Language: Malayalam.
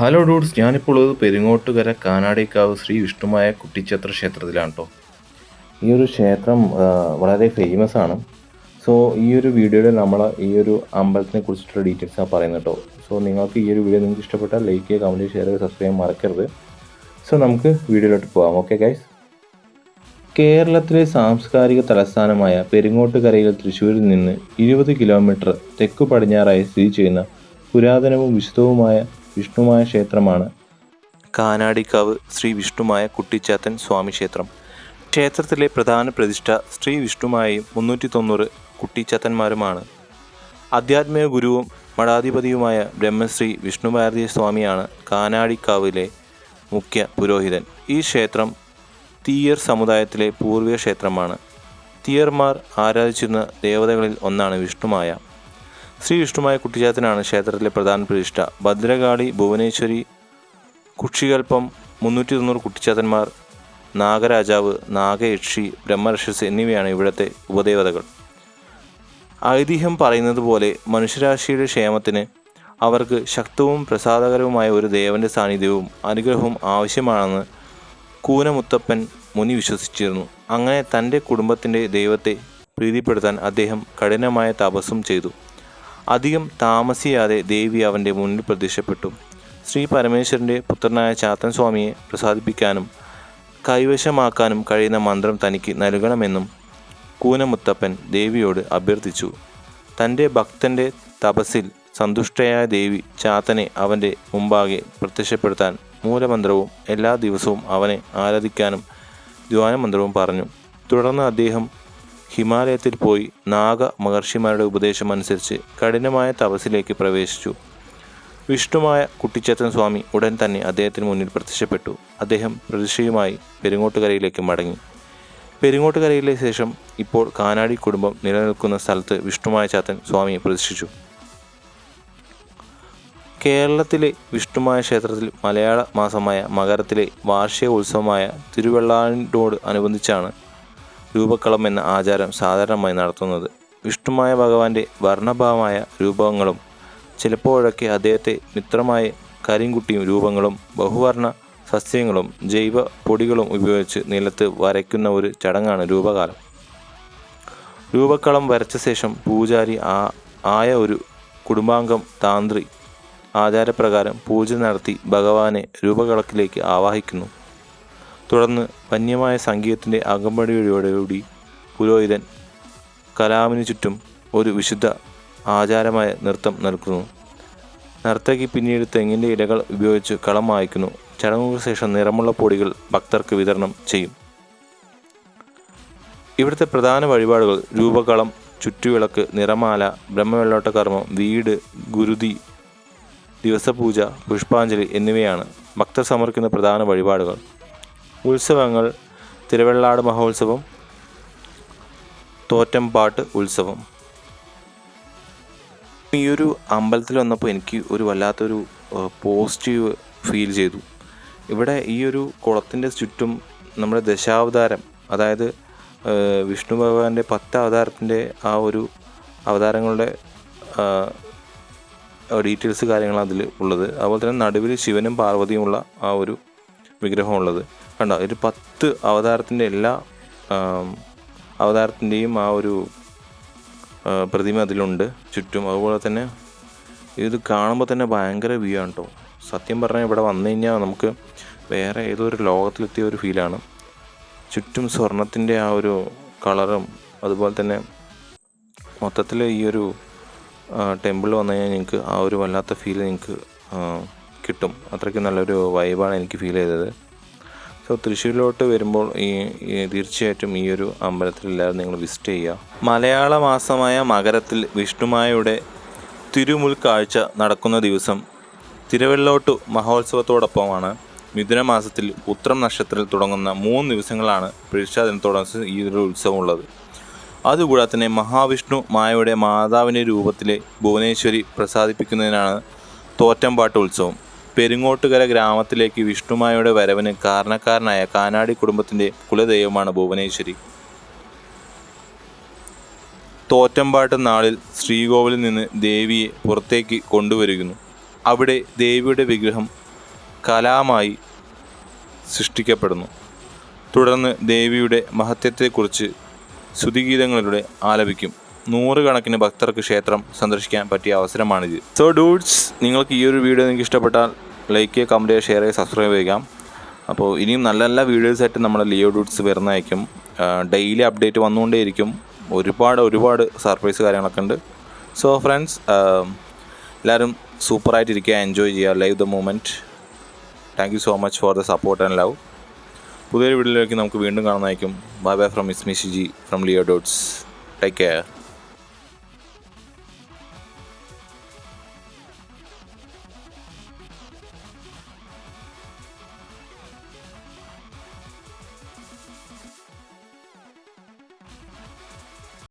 ഹലോ ഡൂഡ്സ് ഞാനിപ്പോൾ ഉള്ളത് പെരിങ്ങോട്ടുകര കാനാടിക്കാവ് ശ്രീ വിഷ്ണുമായ കുട്ടിച്ചത്ര ക്ഷേത്രത്തിലാണ് കേട്ടോ ഈ ഒരു ക്ഷേത്രം വളരെ ഫേമസ് ആണ്. സോ ഈ ഒരു വീഡിയോയിൽ നമ്മൾ ഈ ഒരു അമ്പലത്തിനെ കുറിച്ചിട്ടുള്ള ഡീറ്റെയിൽസ് ആണ് പറയുന്നത് കേട്ടോ സോ നിങ്ങൾക്ക് ഈ ഒരു വീഡിയോ നിങ്ങൾക്ക് ഇഷ്ടപ്പെട്ടാൽ ലൈക്ക് ചെയ്യുക കമന്റ് ഷെയർ ചെയ്യുക സബ്സ്ക്രൈബ് മറക്കരുത്. സോ നമുക്ക് വീഡിയോയിലോട്ട് പോകാം ഓക്കെ ഗൈസ് കേരളത്തിലെ സാംസ്കാരിക തലസ്ഥാനമായ പെരിങ്ങോട്ടുകരയിൽ തൃശ്ശൂരിൽ നിന്ന് ഇരുപത് കിലോമീറ്റർ തെക്കു പടിഞ്ഞാറായി സ്ഥിതി ചെയ്യുന്ന പുരാതനവും വിശുദ്ധവുമായ വിഷ്ണുമായ ക്ഷേത്രമാണ്. കാനാടിക്കാവ് ശ്രീ വിഷ്ണുമായ കുട്ടിച്ചാത്തൻ സ്വാമി ക്ഷേത്രം. ക്ഷേത്രത്തിലെ പ്രധാന പ്രതിഷ്ഠ ശ്രീ വിഷ്ണുമായും മുന്നൂറ്റി തൊണ്ണൂറ് കുട്ടിച്ചാത്തന്മാരുമാണ് ആധ്യാത്മിക ഗുരുവും മഠാധിപതിയുമായ ബ്രഹ്മശ്രീ വിഷ്ണുഭാരതി സ്വാമിയാണ് കാനാടിക്കാവിലെ മുഖ്യ പുരോഹിതൻ. ഈ ക്ഷേത്രം തീയർ സമുദായത്തിലെ പൂർവിക ക്ഷേത്രമാണ്. തീയർമാർ ആരാധിച്ചിരുന്ന ദേവതകളിൽ ഒന്നാണ് വിഷ്ണുമായ. ശ്രീ വിഷ്ണുമായ കുട്ടിച്ചാത്തനാണ് ക്ഷേത്രത്തിലെ പ്രധാന പ്രതിഷ്ഠ. ഭദ്രകാളി ഭുവനേശ്വരി കുക്ഷികൽപ്പം മുന്നൂറ്റി തൊണ്ണൂറ് കുട്ടിച്ചാത്തന്മാർ നാഗരാജാവ് നാഗയക്ഷി ബ്രഹ്മരക്ഷസ് എന്നിവയാണ് ഇവിടുത്തെ ഉപദേവതകൾ. ഐതിഹ്യം പറയുന്നത് പോലെ മനുഷ്യരാശിയുടെ ക്ഷേമത്തിന് അവർക്ക് ശക്തവും പ്രസാദകരവുമായ ഒരു ദേവന്റെ സാന്നിധ്യവും അനുഗ്രഹവും ആവശ്യമാണെന്ന് കൂനമുത്തപ്പൻ മുനി വിശ്വസിച്ചിരുന്നു. അങ്ങനെ തന്റെ കുടുംബത്തിന്റെ ദൈവത്തെ പ്രീതിപ്പെടുത്താൻ അദ്ദേഹം കഠിനമായ തപസ്സും ചെയ്തു. അധികം താമസിയാതെ ദേവി അവന്റെ മുന്നിൽ പ്രത്യക്ഷപ്പെട്ടു. ശ്രീ പരമേശ്വരന്റെ പുത്രനായ ചാത്തൻ സ്വാമിയെ പ്രസാദിപ്പിക്കാനും കൈവശമാക്കാനും കഴിയുന്ന മന്ത്രം തനിക്ക് നൽകണമെന്നും കൂനമുത്തപ്പൻ ദേവിയോട് അഭ്യർത്ഥിച്ചു. തന്റെ ഭക്തന്റെ തപസ്സിൽ സന്തുഷ്ടയായ ദേവി ചാത്തനെ അവന്റെ മുമ്പാകെ പ്രത്യക്ഷപ്പെടുത്താൻ മൂലമന്ത്രവും എല്ലാ ദിവസവും അവനെ ആരാധിക്കാനും ധ്യാനമന്ത്രവും പറഞ്ഞു. തുടർന്ന് അദ്ദേഹം ഹിമാലയത്തിൽ പോയി നാഗ മഹർഷിമാരുടെ ഉപദേശം അനുസരിച്ച് കഠിനമായ തപസ്സിലേക്ക് പ്രവേശിച്ചു. വിഷ്ണുമായ കുട്ടിച്ചേത്തൻ സ്വാമി ഉടൻ തന്നെ അദ്ദേഹത്തിന് മുന്നിൽ പ്രത്യക്ഷപ്പെട്ടു. അദ്ദേഹം പ്രതിഷ്ഠയുമായി പെരുങ്ങോട്ടുകരയിലേക്ക് മടങ്ങി. പെരുങ്ങോട്ടുകരയിലെ ശേഷം ഇപ്പോൾ കാനാടി കുടുംബം നിലനിൽക്കുന്ന സ്ഥലത്ത് വിഷ്ണുമായ ചാത്തൻ സ്വാമിയെ പ്രതിഷ്ഠിച്ചു. കേരളത്തിലെ വിഷ്ണുമായ ക്ഷേത്രത്തിൽ മലയാള മാസമായ മകരത്തിലെ വാർഷിക ഉത്സവമായ തിരുവള്ളാനോട് അനുബന്ധിച്ചാണ് രൂപക്കളം എന്ന ആചാരം സാധാരണമായി നടത്തുന്നത്. വിഷ്ണുമായ ഭഗവാന്റെ വർണഭാവമായ രൂപങ്ങളും ചിലപ്പോഴൊക്കെ അദ്ദേഹത്തെ മിത്രമായ കരിങ്കുട്ടിയും രൂപങ്ങളും ബഹുവർണ സസ്യങ്ങളും ജൈവ പൊടികളും ഉപയോഗിച്ച് നിലത്ത് വരയ്ക്കുന്ന ഒരു ചടങ്ങാണ് രൂപകാലം. രൂപക്കളം വരച്ച ശേഷം പൂജാരി ആ ആയ ഒരു കുടുംബാംഗം താന്ത്രി ആചാരപ്രകാരം പൂജ നടത്തി ഭഗവാനെ രൂപകളത്തിലേക്ക് ആവാഹിക്കുന്നു. തുടർന്ന് വന്യമായ സംഗീതത്തിന്റെ അകമ്പടിയോടുകൂടി പുരോഹിതൻ കലാമിനു ചുറ്റും ഒരു വിശുദ്ധ ആചാരമായ നൃത്തം നൽകുന്നു നർത്തകി പിന്നീട് തെങ്ങിന്റെ ഇലകൾ ഉപയോഗിച്ച് കളം വായിക്കുന്നു ചടങ്ങുകൾക്ക് ശേഷം നിറമുള്ള പൊടികൾ ഭക്തർക്ക് വിതരണം ചെയ്യും. ഇവിടുത്തെ പ്രധാന വഴിപാടുകൾ രൂപകളം ചുറ്റുവിളക്ക് നിറമാല ബ്രഹ്മവെള്ളോട്ട കർമ്മം വീട് ഗുരുതി ദിവസപൂജ പുഷ്പാഞ്ജലി എന്നിവയാണ് ഭക്തർ സമർപ്പിക്കുന്ന പ്രധാന വഴിപാടുകൾ. ഉത്സവങ്ങൾ തിരുവള്ളാട് മഹോത്സവം തോറ്റംപാട്ട് ഉത്സവം. ഈ ഒരു അമ്പലത്തിൽ വന്നപ്പോൾ എനിക്ക് ഒരു വല്ലാത്തൊരു പോസിറ്റീവ് ഫീൽ ചെയ്തു. ഇവിടെ ഈ ഒരു കുളത്തിന്റെ ചുറ്റും നമ്മുടെ ദശാവതാരം അതായത് വിഷ്ണു ഭഗവാന്റെ പത്ത് അവതാരത്തിന്റെ ആ ഒരു അവതാരങ്ങളുടെ ഡീറ്റെയിൽസ് കാര്യങ്ങളാണ് അതിൽ ഉള്ളത്. അതുപോലെ തന്നെ നടുവിൽ ശിവനും പാർവതിയുമുള്ള ആ ഒരു വിഗ്രഹമുള്ളത്. കണ്ടോ? ഒരു പത്ത് അവതാരത്തിന്റെ എല്ലാ അവതാരത്തിന്റെയും ആ ഒരു പ്രതിമ അതിലുണ്ട് ചുറ്റും. അതുപോലെ തന്നെ ഇത് കാണുമ്പോൾ തന്നെ ഭയങ്കര വ്യൂ ആണ് കേട്ടോ സത്യം പറഞ്ഞാൽ ഇവിടെ വന്നു കഴിഞ്ഞാൽ നമുക്ക് വേറെ ഏതോ ഒരു ലോകത്തിലെത്തിയ ഒരു ഫീലാണ് ചുറ്റും സ്വർണത്തിന്റെ ആ ഒരു കളറും അതുപോലെ തന്നെ മൊത്തത്തിൽ ഈ ഒരു ടെമ്പിൾ വന്നു കഴിഞ്ഞാൽ നിങ്ങൾക്ക് ആ ഒരു വല്ലാത്ത ഫീൽ നിങ്ങൾക്ക് കിട്ടും. അത്രയ്ക്ക് നല്ലൊരു വൈബാണ് എനിക്ക് ഫീൽ ചെയ്തത്. സോ തൃശ്ശൂരിലോട്ട് വരുമ്പോൾ ഈ തീർച്ചയായിട്ടും ഈ ഒരു അമ്പലത്തിൽ എല്ലാവരും നിങ്ങൾ വിസിറ്റ് ചെയ്യുക. മലയാള മാസമായ മകരത്തിൽ വിഷ്ണുമായുടെ തിരുമുൽക്കാഴ്ച നടക്കുന്ന ദിവസം തിരുവെള്ളോട്ട് മഹോത്സവത്തോടൊപ്പമാണ്. മിഥുന മാസത്തിൽ ഉത്രം നക്ഷത്രത്തിൽ തുടങ്ങുന്ന മൂന്ന് ദിവസങ്ങളാണ് പ്രതിഷ്ഠാ ദിനത്തോടനുസരിച്ച് ഈ ഒരു ഉത്സവം ഉള്ളത്. അതുകൂടാതെ തന്നെ മഹാവിഷ്ണു മായയുടെ മാതാവിന്റെ രൂപത്തിലെ ഭുവനേശ്വരി പ്രസാദിപ്പിക്കുന്നതിനാണ് തോറ്റമ്പാട്ട് ഉത്സവം. പെരിങ്ങോട്ടുകര ഗ്രാമത്തിലേക്ക് വിഷ്ണുമായയുടെ വരവിന് കാരണക്കാരനായ കാനാടി കുടുംബത്തിന്റെ കുലദൈവമാണ് ഭുവനേശ്വരി. തോറ്റമ്പാട്ട് നാളിൽ ശ്രീകോവിലിൽ നിന്ന് ദേവിയെ പുറത്തേക്ക് കൊണ്ടുവരികുന്നു അവിടെ ദേവിയുടെ വിഗ്രഹം കലാമായി സൃഷ്ടിക്കപ്പെടുന്നു. തുടർന്ന് ദേവിയുടെ മഹത്വത്തെക്കുറിച്ച് ശ്രുതിഗീതങ്ങളിലൂടെ ആലപിക്കും. നൂറുകണക്കിന് ഭക്തർക്ക് ക്ഷേത്രം സന്ദർശിക്കാൻ പറ്റിയ അവസരമാണിത്. സോ ഡൂഡ്സ് നിങ്ങൾക്ക് ഈ ഒരു വീഡിയോ നിങ്ങൾക്ക് ഇഷ്ടപ്പെട്ടാൽ ലൈക്ക് കമന്റ് ഷെയർ ചെയ്യുക സബ്സ്ക്രൈബ് ചെയ്യുക അപ്പോൾ ഇനിയും നല്ല നല്ല വീഡിയോസായിട്ട് നമ്മുടെ ലിയോ ഡൂഡ്സ് വരുന്നതായിരിക്കും. ഡെയിലി അപ്ഡേറ്റ് വന്നുകൊണ്ടേയിരിക്കും. ഒരുപാട് ഒരുപാട് സർപ്രൈസ് കാര്യങ്ങളൊക്കെ ഉണ്ട്. സോ ഫ്രണ്ട്സ് എല്ലാവരും സൂപ്പറായിട്ടിരിക്കുക എൻജോയ് ചെയ്യുക live the moment thank you so much for the support and love പുതിയൊരു വീഡിയോയിലേക്ക് നമുക്ക് വീണ്ടും കാണുന്നതായിരിക്കും. Bye bye from miss Mishiji from Leo Dots take care